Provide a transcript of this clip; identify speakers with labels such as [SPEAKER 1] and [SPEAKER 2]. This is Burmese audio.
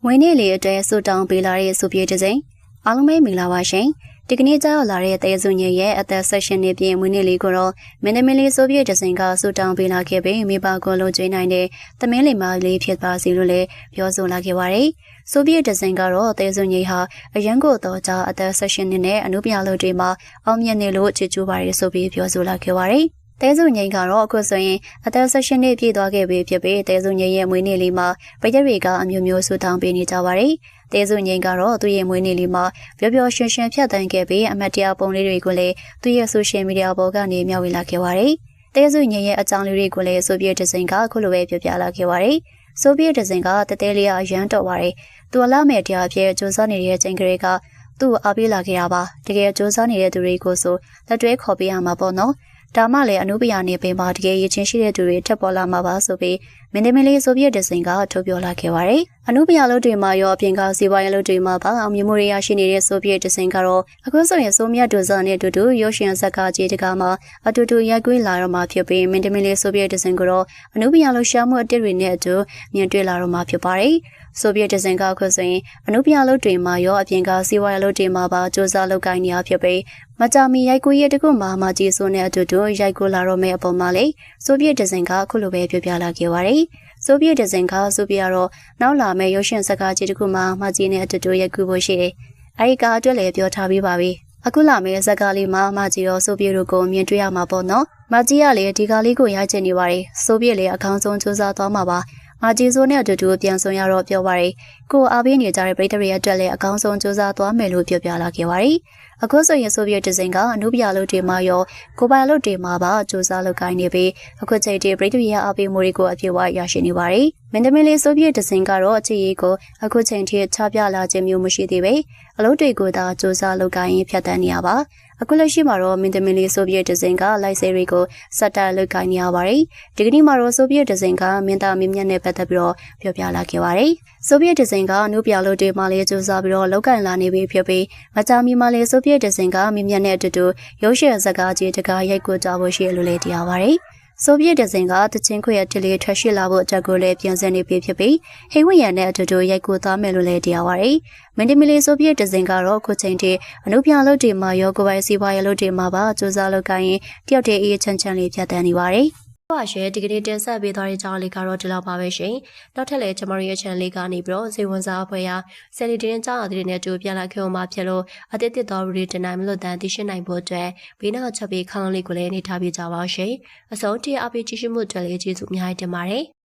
[SPEAKER 1] ။ဝင်းနေလေးအတွက်ဆူတောင်းပေးလာတဲ့စုပြေတစ်စိမ်အားလုံးပဲမင်္ဂလာပါရှင်။ဒီကနေ့ကြောက်လာတဲ့တဲစုညရဲ့အသက်ဆက်ရှင်နေပြင်ဝင်းနေလေးကိုတော့မင်းသမီးလေးဆိုပြေတစ်စိမ်ကဆူတောင်းပေးလာခဲ့ပြီးမိဘကိုလုံးကျွေးနိုင်တဲ့သမင်းလေးမလေးဖြစ်ပါစီလို့လည်းပြောဆိုလာခဲ့ပါတယ်။ဆိုဗီယက်ဒဇင်ကတော့တဲစုညိဟာအရန်ကိုတော့ကြာအသက်ဆက်ရှင်နေတဲ့အမှုပြလို့တွေမှာအောင်မြင်နေလို့ချစ်ကျူပါတယ်ဆိုပြီးပြောဆိုလာခဲ့ပါတယ်။ တဲစုငိန်ကတော့အခုဆိုရင်အသက်ဆက်ရှင်နှစ်ပြည့်သွားခဲ့ပြီဖြစ်ပြီးတဲစုငိန်ရဲ့မွေးနေ့လေးမှာပရက်တွေကအမျိုးမျိုးဆူတောင်းပေးနေကြပါတယ်။တဲစုငိန်ကတော့သူ့ရဲ့မွေးနေ့လေးမှာပျော်ပျော်ရွှင်ရွှင်ဖြတ်သန်းခဲ့ပြီးအမတ်တရားပုံလေးတွေကိုလည်းသူ့ရဲ့ဆိုရှယ်မီဒီယာပေါ်ကနေမျှဝေလာခဲ့ပါတယ်။တဲစုငိန်ရဲ့အကြောင်းလေးတွေကိုလည်းဆိုဗီယက်ဒဇင်ကအခုလိုပဲပြောပြလာခဲ့ပါတယ်။ဆိုဗီယက်ဒဇင်ကတတဲလေးအရန်တော်ပါတယ်။သူအလားမဲ့တရားဖြစ်စူးစမ်းနေတဲ့ချိန်ကလေးကသူ့ကိုအားပေးလာခဲ့တာပါ။တကယ်စူးစမ်းနေတဲ့သူတွေကိုဆိုလက်တွဲခေါ်ပေးရမှာပေါ့နော်။ ဒါမှလည်းအနုပညာနေပင်ပါတကယ်ရည်ချင်းရှိတဲ့သူတွေထပ်ပေါ်လာမှာပါဆိုပြီးမင်းသမီးလေးဆိုဗီယက်ဒဇင်ကထုတ်ပြောလာခဲ့ပါတယ်။အနုပညာလုပ်တွေမှာရောအပြင်ကစီးပွားရေးလုပ်တွေမှာပါအောင်မြင်မှုတွေရရှိနေတဲ့ဆိုဗီယက်ဒဇင်ကတော့အခုဆိုရင်ဆိုမြတ်ဒူဇာနဲ့အတူတူရုပ်ရှင်ဇာတ်ကားကြီးတကားမှာအတူတူရိုက်ကွေးလာတော့မှာဖြစ်ပြီးမင်းသမီးလေးဆိုဗီယက်ဒဇင်ကတော့အနုပညာလုပ်ရှားမှုအတစ်တွေနဲ့အတူမြင်တွေ့လာတော့မှာဖြစ်ပါတယ်။ဆိုဗီယက်ဒဇင်ကအခုဆိုရင်အနုပညာလုပ်တွေမှာရောအပြင်ကစီးပွားရေးလုပ်တွေမှာပါစူးစမ်းလုပ်ကိုင်နေရဖြစ်ပြီး မကြမီရိုက်ကူးရဲ့တကုမှာမကြီးဆိုတဲ့အတူတူရိုက်ကူးလာတော့မယ့်အပေါ်မှာလေဆိုဗီယက်ဒဇင်ကအခုလိုပဲပြောပြလာခဲ့ပါတယ်။ဆိုဗီယက်ဒဇင်ကဆိုဗီယက်တော့နောက်လာမယ့်ရုပ်ရှင်စကားကြီးတခုမှာမကြီးနဲ့အတူတူရိုက်ကူးဖို့ရှိတယ်။အဲဒီကအတွက်လည်းပြောထားပြီးပါပြီ။အခုလာမယ့်ဇက်ကားလေးမှာမကြီးရောဆိုဗီယက်တို့ကိုမြင်တွေ့ရမှာပေါ့နော်။မကြီးကလည်းဒီကားလေးကိုရိုက်ချင်နေပါတယ်။ဆိုဗီယက်လည်းအကောင်းဆုံးစူးစမ်းသွားမှာပါ။ မာဂျီဆိုနဲ့အတူတူပြန်ဆုံရတော့ပြောပါရယ်ကိုအားပေးနေကြတဲ့ပရိသတ်တွေအတွက်လည်းအကောင်းဆုံးစူးစမ်းသွားမယ်လို့ပြောပြလာခဲ့ပါရယ်အခုဆိုရင်ဆိုဗီယက်ဒဇင်ကအနုပညာလုပ်တွေမှာရောကိုပိုင်လုပ်တွေမှာပါစူးစမ်းလုပ်ကိုင်းနေပြီးအခုချိန်ထိပရိသတ်ရဲ့အားပေးမှုတွေကိုအပြည့်အဝရရှိနေပါရယ် မင်းသမီးလေးဆိုဗီယက်ဒဇင်ကတော့အခြေရေးကိုအခုချိန်ထိချပြလာခြင်းမျိုးမရှိသေးပဲအလုပ်တွေကိုသာစူးစမ်းလုပ်ကိုင်းရင်ဖြတ်တန်းနေရပါအခုလက်ရှိမှာတော့မင်းသမီးလေးဆိုဗီယက်ဒဇင်ကလိုက်ဆယ်တွေကိုစက်တက်လုပ်ကိုင်းနေရပါတယ်ဒီကနေ့မှာတော့ဆိုဗီယက်ဒဇင်ကမင်းသားမင်းမြတ်နဲ့ပတ်သက်ပြီးတော့ပြောပြလာခဲ့ပါတယ်ဆိုဗီယက်ဒဇင်ကအနုပြလို့တွေမှာလေးစူးစမ်းပြီးတော့လောက်ကန်လာနေပြီဖြစ်ပြီးမကြာမီမှာလေးဆိုဗီယက်ဒဇင်ကမင်းမြတ်နဲ့အတူတူရုပ်ရှင်ဇာတ်ကားကြီးတကားရိုက်ကိုကြဖို့ရှိရလို့လည်းတရားပါတယ် ဆိုဗီယက်ဒဇင်ကတချင်းခွေရတလေးထွက်ရှိလာဖို့အတွက်ကိုလည်းပြင်ဆင်နေပြီဖြစ်ပြီးဟိဝရန်နဲ့အတူတူရိုက်ကိုသားမယ်လို့လည်းတရားပါရယ်မင်တမီလီဆိုဗီယက်ဒဇင်ကတော့ခုချိန်ထိအနုပြလုပ်တွေမှာရောကိုပိုင်စီးပွားရေးလုပ်တွေမှာပါစူးစမ်းလုပ်ကိုင်းရင်တယောက်တည်းအေးချမ်းချမ်းလေးဖြတ်တန်းနေပါရယ် ပါရှယ်ဒီကနေ့တင်ဆက်ပေးသွားတဲ့ကြောင်းလေးကတော့ဒီလောက်ပါပဲရှင်။နောက်ထပ်လည်းကျွန်တော်ရဲ့ channel လေးကနေပြီးတော့စေဝန်စားအဖွဲ့ရာဆယ်လီတင်းကြောင်းအသစ်တွေနဲ့တူပြန်လာခဲ့အောင်မှာဖြစ်လို့အသစ်တစ်တော်ရီတင်နိုင်မလို့တန်သိရှိနိုင်ဖို့အတွက်ဘေးနောက်ချက်ပေးခေါင်းလေးကိုလည်းနေထားပြကြပါရှင်။အစုံတိအပိကြည့်ရှုမှုအတွက်လည်းကျေးဇူးအများကြီးတင်ပါတယ်။